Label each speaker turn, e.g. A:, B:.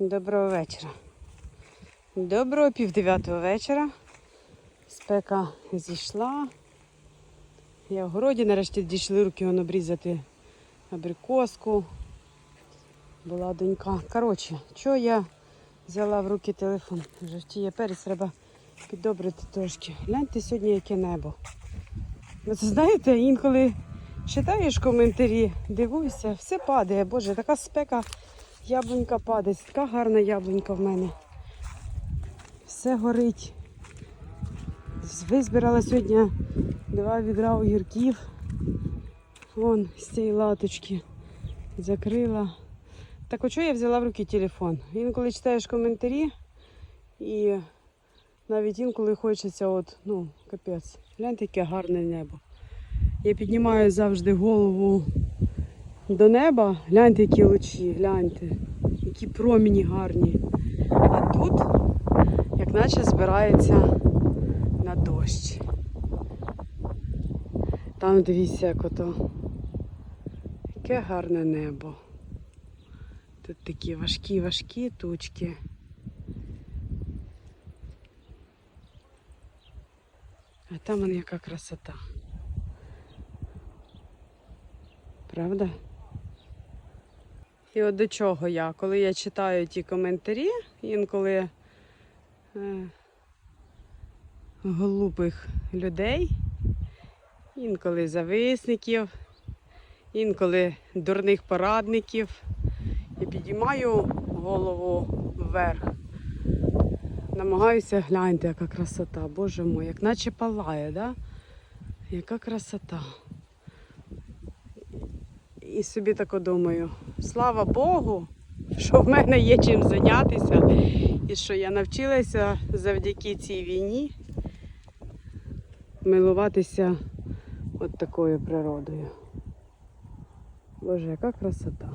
A: Доброго вечора. Доброго пів дев'ятого вечора. Спека зійшла. Я в городі нарешті дійшли руки он обрізати абрикоску. Була донька. Коротше, що я взяла в руки телефон? Жовтіє перець, треба піддобрити трошки. Гляньте сьогодні, яке небо. Ви це знаєте, інколи читаєш коментарі, дивуйся, все падає. Боже, така спека, яблунька падає. Така гарна яблунька в мене. Все горить. Визбирала сьогодні два відра огірків. Вон з цієї латочки закрила. Так от я взяла в руки телефон. Інколи читаєш коментарі і навіть інколи хочеться, от, ну, капець, гляньте, яке гарне небо. Я піднімаю завжди голову до неба. Гляньте, які лучі, гляньте, які промені гарні. А тут, як наче збирається на дощ. Там дивіться, як ото. Яке гарне небо. Тут такі важкі, важкі тучки. А там яка красота. Правда? І от до чого я? Коли я читаю ті коментарі, інколи е, глупих людей, інколи зависників, інколи дурних порадників. І підіймаю голову вверх. Намагаюся гляньте, яка красота, боже мой, як наче палає, да? Яка красота. І собі так думаю, слава Богу, що в мене є чим зайнятися, і що я навчилася завдяки цій війні милуватися от такою природою. Боже, яка красота.